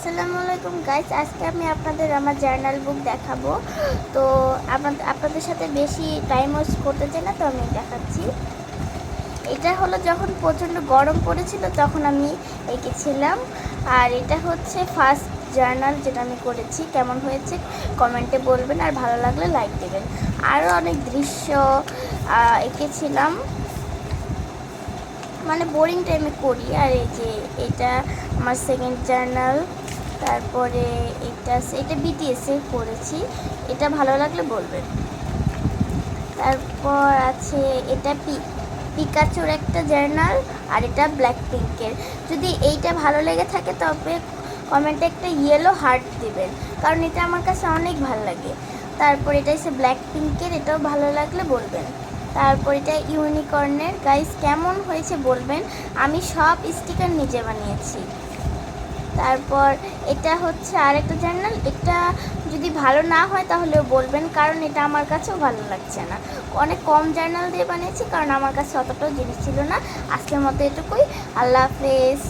আসসালামু আলাইকুম গাইস আজকে আমি আপনাদের আমার জার্নাল বুক দেখাবো। তো আপনাদের সাথে বেশি টাইম ওয়েস্ট করতে চাই না, তো আমি দেখাচ্ছি। এটা হলো যখন প্রচণ্ড গরম পড়েছিল, তখন আমি এঁকেছিলাম। আর এটা হচ্ছে ফার্স্ট জার্নাল যেটা আমি করেছি। কেমন হয়েছে কমেন্টে বলবেন, আর ভালো লাগলে লাইক দেবেন। আরও অনেক দৃশ্য এঁকেছিলাম। মানে বোরিং টাইমে করি। আর এই যে, এটা আমার সেকেন্ড জার্নাল তারপরে এটা এটা বিটিএসে করেছি এটা ভালো লাগলে বলবেন। তারপর আছে, এটা পি পিকাচুর একটা জার্নাল আর এটা ব্ল্যাক পিঙ্কের যদি এইটা ভালো লেগে থাকে তবে কমেন্টে একটা ইয়েলো হার্ট দিবেন, কারণ এটা আমার কাছে অনেক ভালো লাগে। তারপর এটা হচ্ছে ব্ল্যাক পিঙ্কের এটাও ভালো লাগলে বলবেন। তারপর এটা ইউনিকর্নের গাইস কেমন হয়েছে বলবেন? আমি সব স্টিকার নিজে বানিয়েছি। তারপর এটা হচ্ছে আরেকটা জার্নাল। এটা যদি ভালো না হয় তাহলেও বলবেন, কারণ এটা আমার কাছেও ভালো লাগছে না। অনেক কম জার্নাল দিয়ে বানিয়েছি, কারণ আমার কাছে অতটাও জিনিস ছিল না। আজকের মতো এটুকুই। আল্লাহ হাফেজ।